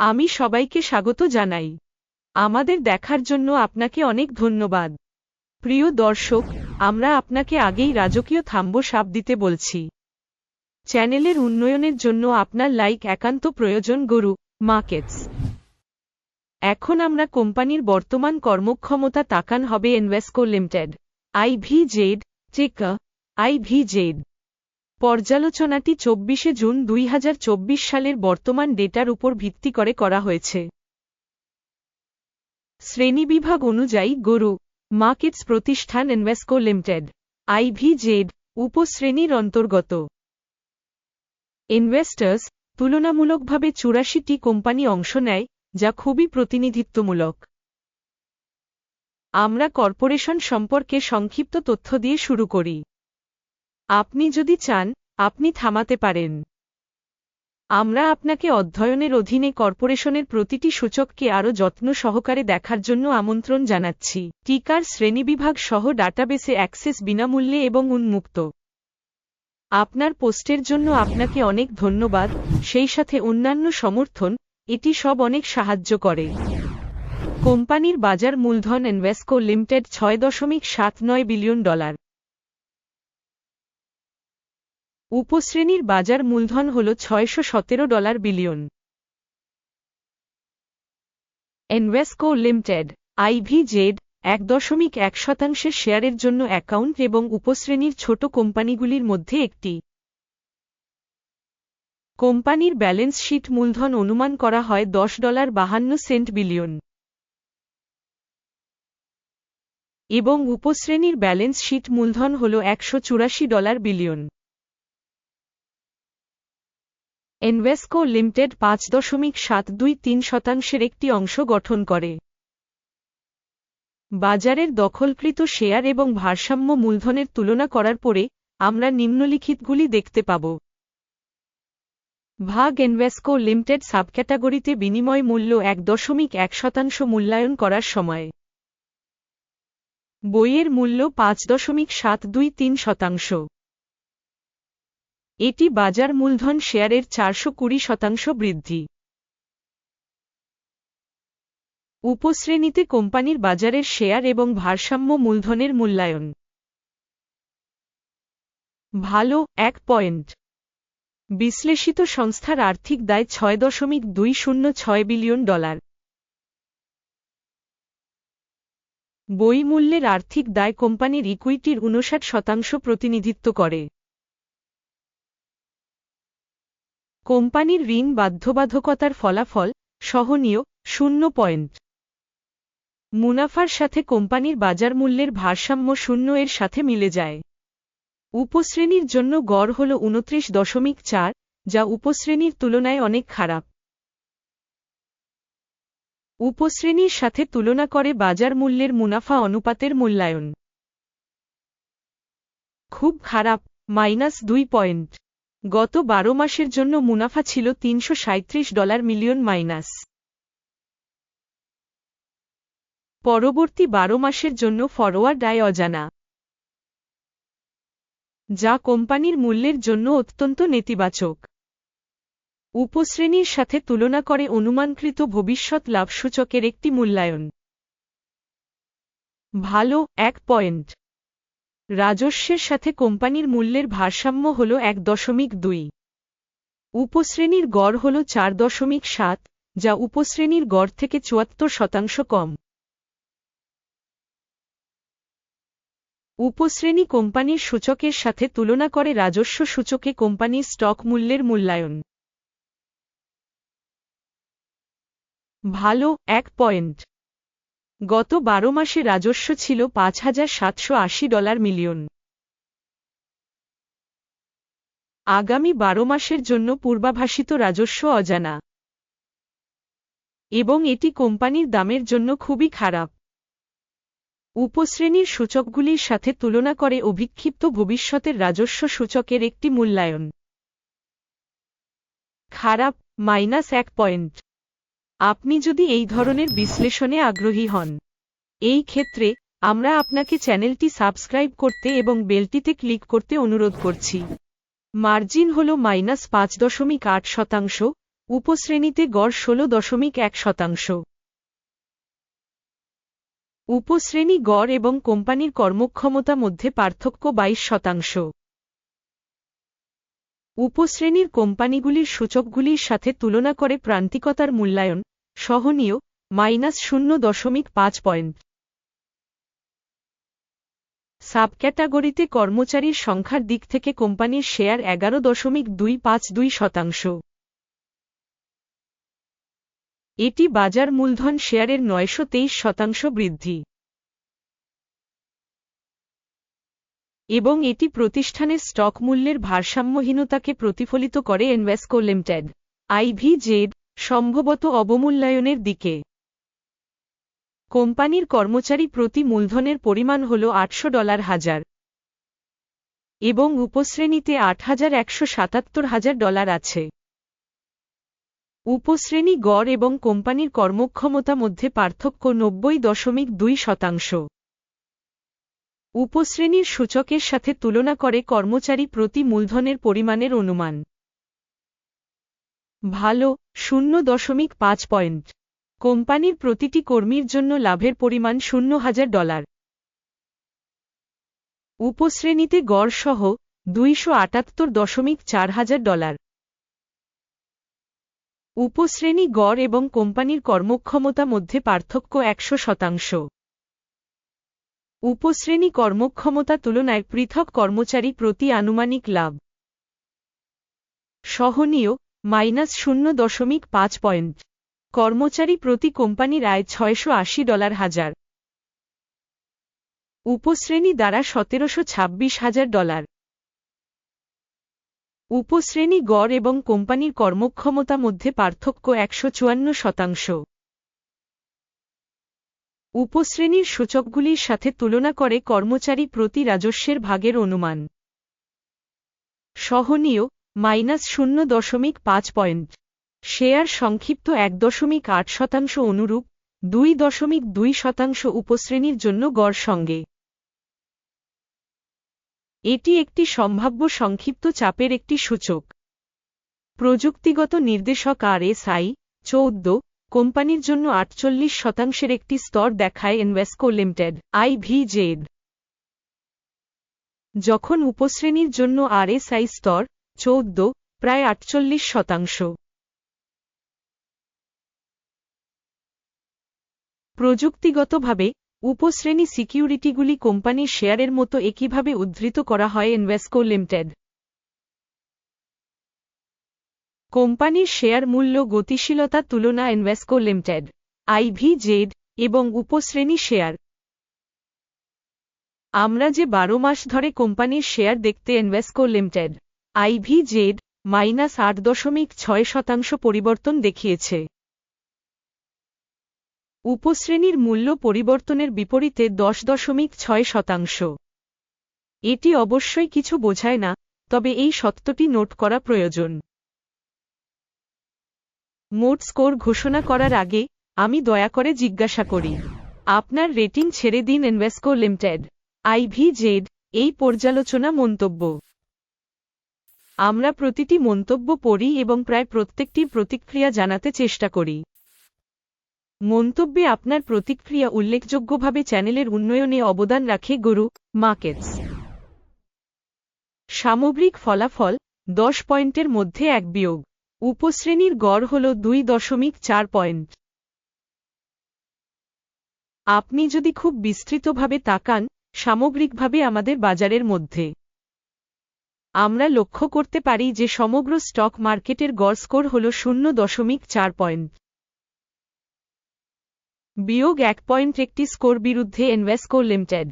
আমি সবাইকে স্বাগত জানাই। আমাদের দেখার জন্য আপনাকে অনেক ধন্যবাদ। প্রিয় দর্শক, আমরা আপনাকে আগেই রাজকীয় থাম্ব সাপ দিতে বলছি। চ্যানেলের উন্নয়নের জন্য আপনার লাইক একান্ত প্রয়োজন, গরু মার্কেটস। এখন আমরা কোম্পানির বর্তমান কর্মক্ষমতা তাকান হবে এনভেস্কো লিমিটেড, আইভিজেড চেকা আইভিজেড। পর্যালোচনাটি চব্বিশে জুন দুই হাজার চব্বিশ সালের বর্তমান ডেটার উপর ভিত্তি করে করা হয়েছে। শ্রেণীবিভাগ অনুযায়ী গরু, মার্কেটস প্রতিষ্ঠান ইনভেস্কো লিমিটেড, আইভিজেড, উপশ্রেণীর অন্তর্গত। ইনভেস্টার্স তুলনামূলকভাবে চুরাশিটি কোম্পানি অংশ নেয়, যা খুবই প্রতিনিধিত্বমূলক। আমরা কর্পোরেশন সম্পর্কে সংক্ষিপ্ত তথ্য দিয়ে শুরু করি। আপনি যদি চান, আপনি থামাতে পারেন। আমরা আপনাকে অধ্যয়নের অধীনে কর্পোরেশনের প্রতিটি সূচককে আরও যত্ন সহকারে দেখার জন্য আমন্ত্রণ জানাচ্ছি। টিকার শ্রেণীবিভাগ সহ ডাটাবেসে অ্যাক্সেস বিনামূল্যে এবং উন্মুক্ত। আপনার পোস্টের জন্য আপনাকে অনেক ধন্যবাদ। সেই সাথে অন্যান্য সমর্থন, এটি সব অনেক সাহায্য করে। কোম্পানির বাজার মূলধন ইনভেস্কো লিমিটেড ছয় দশমিক সাত নয় বিলিয়ন ডলার। উপশ্রেণীর বাজার মূলধন হল ছয়শো সতেরো dollar billion. Invesco limited, IVZ, এক দশমিক এক শতাংশের শেয়ারের জন্য অ্যাকাউন্ট এবং উপশ্রেণীর ছোট কোম্পানিগুলির মধ্যে একটি। কোম্পানির ব্যালেন্স শিট মূলধন অনুমান করা হয় দশ ডলার বাহান্ন সেন্ট বিলিয়ন। এবং উপশ্রেণীর ব্যালেন্স শিট মূলধন হল একশো চুরাশি ডলার বিলিয়ন। এনভেস্কো লিমিটেড পাঁচ দশমিক সাত দুই তিন শতাংশের একটি অংশ গঠন করে। বাজারের দখলকৃত শেয়ার এবং ভারসাম্য মূলধনের তুলনা করার পরে আমরা নিম্নলিখিতগুলি দেখতে পাব। ভাগ এনভেস্কো লিমিটেড সাবক্যাটাগরিতে বিনিময় মূল্য এক দশমিক এক শতাংশ মূল্যায়ন করার সময়। বইয়ের মূল্য পাঁচ দশমিক সাত দুই তিন শতাংশ। এটি বাজার মূলধন শেয়ারের চারশো কুড়ি শতাংশ বৃদ্ধি। উপশ্রেণীতে কোম্পানির বাজারের শেয়ার এবং ভারসাম্য মূলধনের মূল্যায়ন। ভালো, এক পয়েন্ট। বিশ্লেষিত সংস্থার আর্থিক দায় ছয় দশমিক দুই শূন্য ছয় বিলিয়ন ডলার। বই মূল্যের আর্থিক দায় কোম্পানির ইকুইটির উনষাট শতাংশ প্রতিনিধিত্ব করে। কোম্পানির ঋণ বাধ্যবাধকতার ফলাফল সহনীয় শূন্য পয়েন্ট। মুনাফার সাথে কোম্পানির বাজার মূল্যের ভারসাম্য শূন্য এর সাথে মিলে যায়। উপশ্রেণীর জন্য গড় হল উনত্রিশ দশমিক চার, যা উপশ্রেণীর তুলনায় অনেক খারাপ। উপশ্রেণীর সাথে তুলনা করে বাজার মূল্যের মুনাফা অনুপাতের মূল্যায়ন। খুব খারাপ, মাইনাস দুই পয়েন্ট। গত বারো মাসের জন্য মুনাফা ছিল তিনশো সাঁইত্রিশ ডলার মিলিয়ন মাইনাস। পরবর্তী বারো মাসের জন্য ফরওয়ার্ড আয় অজানা। যা কোম্পানির মূল্যের জন্য অত্যন্ত নেতিবাচক। উপশ্রেণীর সাথে তুলনা করে অনুমানকৃত ভবিষ্যৎ লাভসূচকের একটি মূল্যায়ন। ভালো, এক পয়েন্ট। রাজস্বের সাথে কোম্পানির মূল্যের ভারসাম্য হল এক দশমিক দুই। উপশ্রেণীর গড় হল চার দশমিক সাত, যা উপশ্রেণীর গড় থেকে চুয়াত্তর শতাংশ কম। উপশ্রেণী কোম্পানির সূচকের সাথে তুলনা করে রাজস্ব সূচকে কোম্পানির স্টক মূল্যের মূল্যায়ন। ভালো, এক পয়েন্ট। গত বারো মাসে রাজস্ব ছিল পাঁচ হাজার সাতশো আশি ডলার মিলিয়ন। আগামী বারো মাসের জন্য পূর্বাভাসিত রাজস্ব অজানা। এবং এটি কোম্পানির দামের জন্য খুবই খারাপ। উপশ্রেণীর সূচকগুলির সাথে তুলনা করে অভিক্ষিপ্ত ভবিষ্যতের রাজস্ব সূচকের একটি মূল্যায়ন। খারাপ, মাইনাস এক পয়েন্ট। আপনি যদি এই ধরনের বিশ্লেষণে আগ্রহী হন, এই ক্ষেত্রে আমরা আপনাকে চ্যানেলটি সাবস্ক্রাইব করতে এবং বেলটিতে ক্লিক করতে অনুরোধ করছি। মার্জিন হল মাইনাস পাঁচ দশমিক আট শতাংশ, উপশ্রেণীতে গড় ষোলো দশমিক এক শতাংশ। উপশ্রেণী গড় এবং কোম্পানির কর্মক্ষমতা মধ্যে পার্থক্য বাইশ শতাংশ। উপশ্রেণীর কোম্পানিগুলির সূচকগুলির সাথে তুলনা করে প্রান্তিকতার মূল্যায়ন সহনীয়, মাইনাস শূন্য দশমিক পাঁচ পয়েন্ট। সাবক্যাটাগরিতে কর্মচারীর সংখ্যার দিক থেকে কোম্পানির শেয়ার এগারো দশমিক দুই পাঁচ দুই শতাংশ। এটি বাজার মূলধন শেয়ারের নয়শো তেইশ শতাংশ বৃদ্ধি। এবং এটি প্রতিষ্ঠানের স্টক মূল্যের ভারসাম্যহীনতাকে প্রতিফলিত করে এনভেস্কো লিমিটেড, আইভিজেড সম্ভবত অবমূল্যায়নের দিকে। কোম্পানির কর্মচারী প্রতি মূলধনের পরিমাণ হল আটশো ডলার হাজার। এবং উপশ্রেণীতে আট হাজার একশো সাতাত্তর হাজার ডলার আছে। উপশ্রেণী গড় এবং কোম্পানির কর্মক্ষমতা মধ্যে পার্থক্য নব্বই দশমিক দুই শতাংশ। উপশ্রেণীর সূচকের সাথে তুলনা করে কর্মচারী প্রতি মূলধনের পরিমাণের অনুমান। ভালো, শূন্য দশমিক পাঁচ পয়েন্ট। কোম্পানির প্রতিটি কর্মীর জন্য লাভের পরিমাণ শূন্য হাজার ডলার। উপশ্রেণীতে গড় সহ দুইশো আটাত্তর দশমিক চার হাজার ডলার। উপশ্রেণী গড় এবং কোম্পানির কর্মক্ষমতা মধ্যে পার্থক্য একশো শতাংশ। উপশ্রেণী কর্মক্ষমতা তুলনায় পৃথক কর্মচারী প্রতি আনুমানিক লাভ। সহনীয় মাইনাস শূন্য দশমিক পাঁচ পয়েন্ট। কর্মচারী প্রতি কোম্পানির আয় ছয়শো আশি ডলার হাজার। উপশ্রেণী দ্বারা সতেরোশো ছাব্বিশ হাজার ডলার। উপশ্রেণী গড় এবং কোম্পানির কর্মক্ষমতা মধ্যে পার্থক্য একশো চুয়ান্ন শতাংশ। উপশ্রেণীর সূচকগুলির সাথে তুলনা করে কর্মচারী প্রতি রাজস্বের ভাগের অনুমান। সহনীয় মাইনাস শূন্য দশমিক পাঁচ পয়েন্ট। শেয়ার সংক্ষিপ্ত এক দশমিক আট শতাংশ অনুরূপ দুই দশমিক দুই শতাংশ উপশ্রেণীর জন্য গড় সঙ্গে। এটি একটি সম্ভাব্য সংক্ষিপ্ত চাপের একটি সূচক। প্রযুক্তিগত নির্দেশক আর এস আই চৌদ্দ কোম্পানির জন্য আটচল্লিশ শতাংশের একটি স্তর দেখায় ইনভেস্কো লিমিটেড, আইভিজেড। যখন উপশ্রেণীর জন্য আরএসআই স্তর চৌদ্দ, প্রায় আটচল্লিশ শতাংশ। প্রযুক্তিগতভাবে, উপশ্রেণী সিকিউরিটিগুলি কোম্পানির শেয়ারের মতো একইভাবে উদ্ধৃত করা হয় ইনভেস্কো লিমিটেড। কোম্পানির শেয়ার মূল্য গতিশীলতা তুলনা ইনভেস্কো লিমিটেড, আইভিজেড, এবং উপশ্রেণী শেয়ার। আমরা যে বারো মাস ধরে কোম্পানির শেয়ার দেখতে ইনভেস্কো লিমিটেড। আইভিজেড মাইনাস আট দশমিক ছয় শতাংশ পরিবর্তন দেখিয়েছে। উপশ্রেণীর মূল্য পরিবর্তনের বিপরীতে দশ দশমিক ছয় শতাংশ। এটি অবশ্যই কিছু বোঝায় না, তবে এই সত্যটি নোট করা প্রয়োজন। মোট স্কোর ঘোষণা করার আগে আমি দয়া করে জিজ্ঞাসা করি, আপনার রেটিং ছেড়ে দিন ইনভেস্কো লিমিটেড, আইভিজেড, এই পর্যালোচনা মন্তব্য। আমরা প্রতিটি মন্তব্য পড়ি এবং প্রায় প্রত্যেকটির প্রতিক্রিয়া জানাতে চেষ্টা করি। মন্তব্যে আপনার প্রতিক্রিয়া উল্লেখযোগ্যভাবে চ্যানেলের উন্নয়নে অবদান রাখে গরু মার্কেটস সামগ্রিক ফলাফল, দশ পয়েন্টের মধ্যে এক বিয়োগ। উপশ্রেণীর গড় হল দুই দশমিক চার পয়েন্ট। আপনি যদি খুব বিস্তৃতভাবে তাকান, সামগ্রিকভাবে আমাদের বাজারের মধ্যে। আমরা লক্ষ্য করতে পারি যে সমগ্র স্টক মার্কেটের গড় স্কোর হল শূন্য দশমিক চার পয়েন্ট। বিয়োগ এক পয়েন্ট একটি স্কোর বিরুদ্ধে এনভেস্কো লিমিটেড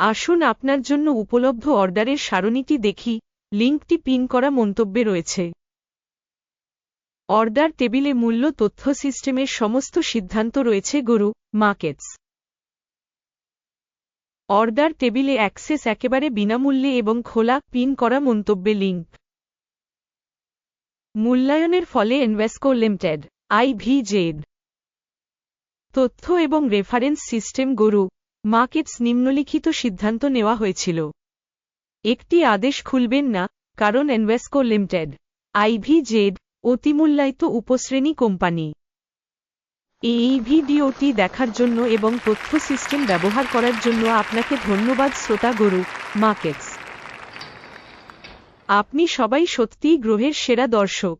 আসুন আপনার জন্য উপলব্ধ অর্ডারের সারণীটি দেখি, লিঙ্কটি পিন করা মন্তব্যে রয়েছে। অর্ডার টেবিলে মূল্য, তথ্য, সিস্টেমের সমস্ত সিদ্ধান্ত রয়েছে, গরু, মার্কেটস। অর্ডার টেবিলে অ্যাক্সেস একেবারে বিনামূল্যে এবং খোলা, পিন করা মন্তব্যে লিঙ্ক। মূল্যায়নের ফলে ইনভেস্কো লিমিটেড আইভিজেড তথ্য এবং রেফারেন্স সিস্টেম গরু, মার্কেটস নিম্নলিখিত সিদ্ধান্ত নেওয়া হয়েছিল। একটি আদেশ খুলবেন না, কারণ এনভেস্কো লিমিটেড আইভিজেড অতিমূল্যায়িত উপশ্রেণী কোম্পানি। এই ভিডিওটি দেখার জন্য এবং তথ্য সিস্টেম ব্যবহার করার জন্য আপনাকে ধন্যবাদ, শ্রোতা গরু মার্কেটস আপনি সবাই সত্যিই গ্রহের সেরা দর্শক।